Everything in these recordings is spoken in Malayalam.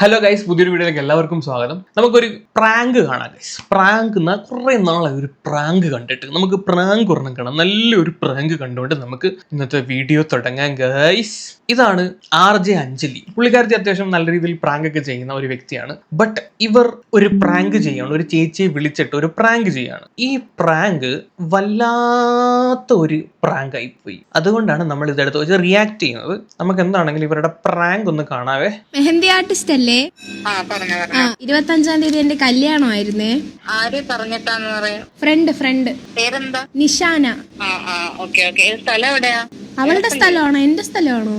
ഹലോ ഗൈസ് പുതിയൊരു വീഡിയോയിലേക്ക് എല്ലാവർക്കും സ്വാഗതം. നമുക്കൊരു പ്രാങ്ക് കാണാം ഗൈസ് പ്രാങ്ക് എന്നാൽ കുറേ നാളായി ഒരു പ്രാങ്ക് കണ്ടിട്ട്. നമുക്ക് പ്രാങ്ക് ഒരെണ്ണം കാണാം. നല്ലൊരു പ്രാങ്ക് കണ്ടുകൊണ്ട് നമുക്ക് ഇന്നത്തെ വീഡിയോ തുടങ്ങാം ഗൈസ് ഇതാണ് ആർ ജെ അഞ്ജലി. പുള്ളിക്കാരത്തി അത്യാവശ്യം നല്ല രീതിയിൽ പ്രാങ്ക് ഒക്കെ ചെയ്യുന്ന ഒരു വ്യക്തിയാണ്. ബട്ട് ഇവർ ഒരു പ്രാങ്ക് ചെയ്യാണ്. ഒരു ചേച്ചിയെ വിളിച്ചിട്ട് ഒരു പ്രാങ്ക് ചെയ്യാണ്. ഈ പ്രാങ്ക് വല്ലാത്ത ഒരു പ്രാങ്ക് പോയി അതുകൊണ്ടാണ് നമ്മൾ ഇതെടുത്ത് വെച്ച് റിയാക്ട് ചെയ്യുന്നത്. നമുക്ക് എന്താണെങ്കിലും ഇവരുടെ പ്രാങ്ക് ഒന്ന് കാണാവേ. മെഹന്തി ആർട്ടിസ്റ്റ് അല്ലേ ആ പറഞ്ഞു ആ പറഞ്ഞു. ഇരുപത്തി അഞ്ചാം തീയതി എന്റെ കല്യാണമായിരുന്നേ. ആര് പറഞ്ഞിട്ടാന്ന് പറയാ? Friend friend. പേരെന്താ? നിഷാന. സ്ഥലം എവിടെയാ? അവളുടെ സ്ഥലമാണോ? എന്റെ സ്ഥലമാണോ?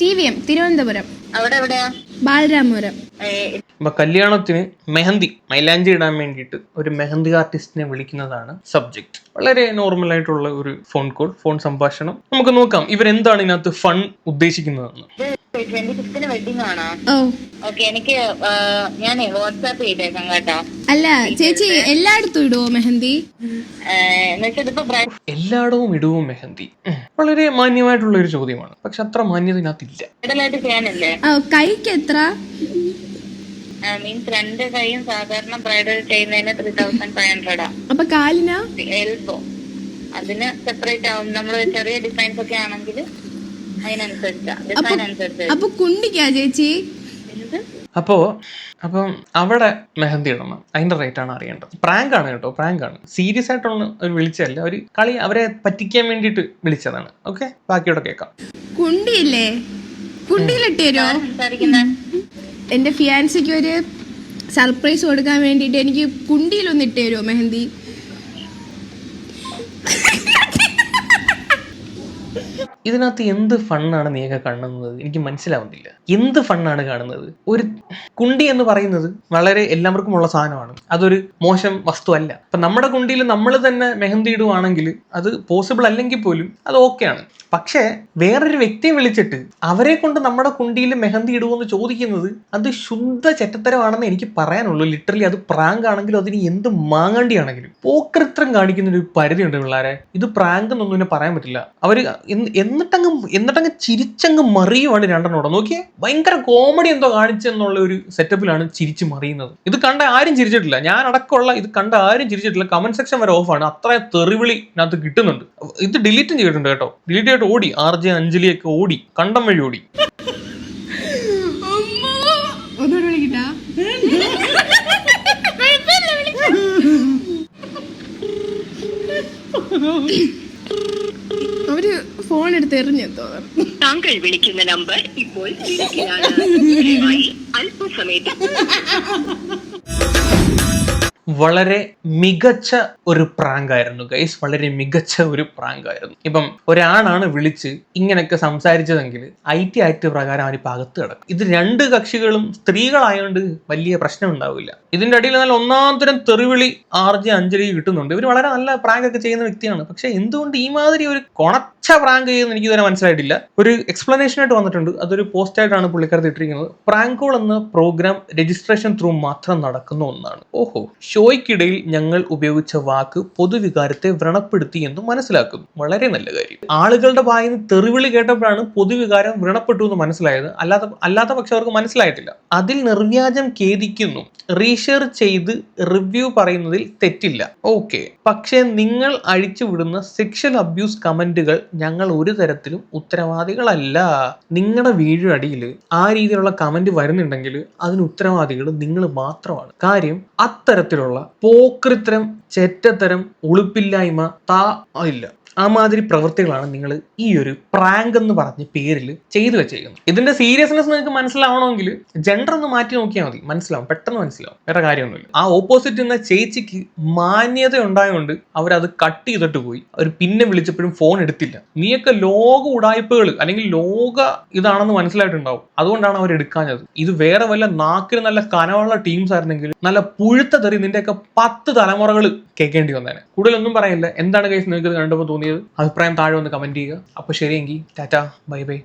T V M Thiruvananthapuram. അവിടെ എവിടെയാ? ബാലരാമപുരം. കല്യാണത്തിന് മെഹന്തി മൈലാഞ്ചി ഇടാൻ വേണ്ടിയിട്ട് ഒരു മെഹന്തി ആർട്ടിസ്റ്റിനെ വിളിക്കുന്നതാണ് സബ്ജക്ട്. വളരെ നോർമൽ ആയിട്ടുള്ള ഒരു ഫോൺ കോൾ ഫോൺ സംഭാഷണം. നമുക്ക് നോക്കാം ഇവരെന്താണ് ഇതിനകത്ത് ഫൺ ഉദ്ദേശിക്കുന്നതെന്ന്. ട്വന്റി ഫിഫ്തിന് വെഡിങ് ആണോ? ഓ. ഓക്കെ എനിക്ക് ഞാൻ വാട്സാപ്പ് ചെയ്തേക്കാം കേട്ടോ. അല്ല ചേച്ചി എല്ലായിടത്തും ഇടുവോ മെഹന്തി? എല്ലായിടവും ഇടുവോ മെഹന്തി? വളരെ മാന്യമായിട്ടുള്ള ഒരു ചോദ്യമാണ്. പക്ഷെ അത്ര മാന്യത ഇതിനകത്തില്ല കൈക്ക് എത്ര? മീൻസ് രണ്ട് കൈയും സാധാരണ ബ്രൈഡൽ ചെയ്യുന്നതിന് ത്രീ തൗസൻഡ് ഫൈവ് ഹൺഡ്രഡ് അപ്പൊ കാലിനാ? എൽബോ അതിന് സെപ്പറേറ്റ് ആവും. നമ്മൾ ചെറിയ ഡിസൈൻസ് ഒക്കെ ആണെങ്കിൽ അപ്പൊ കുണ്ടിക്കാ ചേച്ചി? അപ്പോ അപ്പം അവിടെ മെഹന്തി ഇടണം. അതിന്റെ റേറ്റ് ആണ് അറിയേണ്ടത്. പ്രാങ്ക് ആണ് കേട്ടോ പ്രാങ്ക് ആണ്. സീരിയസ് ആയിട്ടുള്ള ഒരു വിളിച്ചല്ല ഒരു കളി അവരെ പറ്റിക്കാൻ വേണ്ടിട്ട് വിളിച്ചതാണ്. ഓക്കെ ബാക്കിയോടെ കേൾക്കാം. കുണ്ടിയില്ലേ? കുണ്ടിയിലിട്ട് എന്റെ ഫിയാൻസിക്ക് ഒരു സർപ്രൈസ് കൊടുക്കാൻ വേണ്ടിട്ട് എനിക്ക് കുണ്ടിയിലൊന്ന് ഇട്ടു തരുമോ മെഹന്തി? ഇതിനകത്ത് എന്ത് ഫണ്ണാണ് നീയൊക്കെ കാണുന്നത്? എനിക്ക് മനസ്സിലാവുന്നില്ല. എന്ത് ഫണ്ണാണ് കാണുന്നത്? ഒരു കുണ്ടി എന്ന് പറയുന്നത് വളരെ എല്ലാവർക്കും ഉള്ള സാധനമാണ്. അതൊരു മോശം വസ്തു അല്ല അപ്പൊ നമ്മുടെ കുണ്ടിയിൽ നമ്മൾ തന്നെ മെഹന്തി ഇടുവാണെങ്കിൽ അത് പോസിബിൾ അല്ലെങ്കിൽ പോലും അത് ഓക്കെയാണ് പക്ഷേ വേറൊരു വ്യക്തിയെ വിളിച്ചിട്ട് അവരെ കൊണ്ട് നമ്മുടെ കുണ്ടിയിൽ മെഹന്തി ഇടുമെന്ന് ചോദിക്കുന്നത് അത് ശുദ്ധ ചെറ്റത്തരമാണെന്ന് എനിക്ക് പറയാനുള്ളൂ. ലിറ്ററലി അത് പ്രാങ്ക് ആണെങ്കിലും അതിന് എന്ത് മാങ്ങണ്ടിയാണെങ്കിലും. പോക്കൃത്രം കാണിക്കുന്ന ഒരു പരിധിയുണ്ട് പിള്ളേരെ. ഇത് പ്രാങ്ക് എന്നൊന്നും പറയാൻ പറ്റില്ല. അവർ എന്നിട്ടങ്ങ് എന്നിട്ടങ്ങ് ചിരിച്ചങ്ങ് മറിയുവാണ് രണ്ടെണ്ണോടെ നോക്കിയേ ഭയങ്കര കോമഡി എന്തോ കാണിച്ചെന്നുള്ള ഒരു സെറ്റപ്പിലാണ് ചിരിച്ച് മറിയുന്നത്. ഇത് കണ്ട ആരും ചിരിച്ചിട്ടില്ല. ഞാൻ അടക്കമുള്ള ഇത് കണ്ട ആരും ചിരിച്ചിട്ടില്ല. കമന്റ് സെക്ഷൻ വരെ ഓഫാണ് അത്ര തെറിവിളി ഇതിനകത്ത് കിട്ടുന്നുണ്ട്. ഇത് ഡിലീറ്റും ചെയ്തിട്ടുണ്ട് കേട്ടോ. ഡിലീറ്റ് ചെയ്തിട്ട് ഓടി. ആർ ജെ അഞ്ജലിയൊക്കെ ഓടി. കണ്ടം വഴി ഓടി. ഒന്നുകൂടെ തോന്നുന്നു താങ്കൾ വിളിക്കുന്ന നമ്പർ ഇപ്പോൾ തിരക്കിലാണ് ദയവായി അല്പസമയത്ത് വളരെ മികച്ച ഒരു പ്രാങ്ക് ആയിരുന്നു ഗൈസ് വളരെ മികച്ച ഒരു പ്രാങ്ക് ആയിരുന്നു ഇപ്പം ഒരാളാണ് വിളിച്ച് ഇങ്ങനെയൊക്കെ സംസാരിച്ചതെങ്കിൽ ഐ ടി ആക്ട് പ്രകാരം അവനിപ്പോൾ അകത്ത് കിടക്കും. ഇത് രണ്ട് കക്ഷികളും സ്ത്രീകളായതുകൊണ്ട് വലിയ പ്രശ്നം ഉണ്ടാവില്ല. ഇതിന്റെ അടിയിൽ നല്ല ഒന്നാം തരം തെറിവിളി ആർ ജെ അഞ്ജലി കിട്ടുന്നുണ്ട്. ഇവർ വളരെ നല്ല പ്രാങ്ക് ഒക്കെ ചെയ്യുന്ന വ്യക്തിയാണ്. പക്ഷെ എന്തുകൊണ്ട് ഈ മാതിരി ഒരു കൊണച്ച പ്രാങ്ക് ചെയ്യുന്ന എനിക്ക് ഇതുവരെ മനസ്സിലായിട്ടില്ല. ഒരു എക്സ്പ്ലനേഷൻ ആയിട്ട് വന്നിട്ടുണ്ട്. അതൊരു പോസ്റ്റ് ആയിട്ടാണ് പുള്ളിക്കാരത്ത് ഇട്ടിരിക്കുന്നത്. പ്രാങ്കോൾ കോൾ എന്ന പ്രോഗ്രാം രജിസ്ട്രേഷൻ ത്രൂ മാത്രം നടക്കുന്ന ഒന്നാണ്. ഓഹോ. ഷോയ്ക്കിടയിൽ ഞങ്ങൾ ഉപയോഗിച്ച വാക്ക് പൊതുവികാരത്തെ വ്രണപ്പെടുത്തി എന്ന് മനസ്സിലാക്കുന്നു വളരെ നല്ല കാര്യം. ആളുകളുടെ വായിൽ നിന്ന് തെറിവിളി കേട്ടപ്പോഴാണ് പൊതുവികാരം വ്രണപ്പെട്ടു എന്ന് മനസ്സിലായത്. അല്ലാത്ത അല്ലാത്ത പക്ഷെ അവർക്ക് മനസ്സിലായിട്ടില്ല. അതിൽ നിർവ്യാജം ഖേദിക്കുന്നു. റീഷെയർ ചെയ്ത് റിവ്യൂ പറയുന്നതിൽ തെറ്റില്ല. ഓക്കെ പക്ഷേ നിങ്ങൾ അഴിച്ചുവിടുന്ന സെക്ഷൽ അബ്യൂസ് കമന്റുകൾ ഞങ്ങൾ ഒരു തരത്തിലും ഉത്തരവാദികളല്ല. നിങ്ങളുടെ വീഴടിയിൽ ആ രീതിയിലുള്ള കമന്റ് വരുന്നുണ്ടെങ്കിൽ അതിന് ഉത്തരവാദികൾ നിങ്ങൾ മാത്രമാണ്. കാര്യം അത്തരത്തിലുള്ള പോക്രിത്തരം ചെറ്റത്തരം ഉളുപ്പില്ലായ്മ താ ഇല്ല. ആ മാതിരി പ്രവൃത്തികളാണ് നിങ്ങൾ ഈ ഒരു പ്രാങ്ക് എന്ന് പറഞ്ഞ പേരിൽ ചെയ്തു വെച്ചേക്കുന്നത് ഇതിന്റെ സീരിയസ്നെസ് നിങ്ങൾക്ക് മനസ്സിലാവണമെങ്കിൽ ജെൻഡർ ഒന്ന് മാറ്റി നോക്കിയാൽ മതി. മനസ്സിലാവും. പെട്ടെന്ന് മനസ്സിലാവും. വേറെ കാര്യമൊന്നുമില്ല. ആ ഓപ്പോസിറ്റ് എന്ന ചേച്ചിക്ക് മാന്യത ഉണ്ടായതുകൊണ്ട് അവരത് കട്ട് ചെയ്തിട്ട് പോയി. അവർ പിന്നെ വിളിച്ചപ്പോഴും ഫോൺ എടുത്തില്ല. നീയൊക്കെ ലോക ഉടായ്പകൾ അല്ലെങ്കിൽ ലോക ഇതാണെന്ന് മനസ്സിലായിട്ടുണ്ടാവും. അതുകൊണ്ടാണ് അവർ എടുക്കാഞ്ഞത്. ഇത് വേറെ വല്ല നാക്കിന് നല്ല കനമുള്ള ടീംസ് ആയിരുന്നെങ്കിൽ നല്ല പുഴുത്ത തെറി നിന്റെയൊക്കെ പത്ത് തലമുറകൾ കേൾക്കേണ്ടി വന്നേനെ. കൂടുതലൊന്നും പറയില്ല. എന്താണ് കേസ് നിങ്ങൾക്ക് കണ്ടപ്പോൾ തോന്നിയത്? അഭിപ്രായം താഴെ ഒന്ന് കമന്റ് ചെയ്യുക. അപ്പോൾ ശരിയെങ്കിൽ ടാറ്റ ബൈ ബൈ.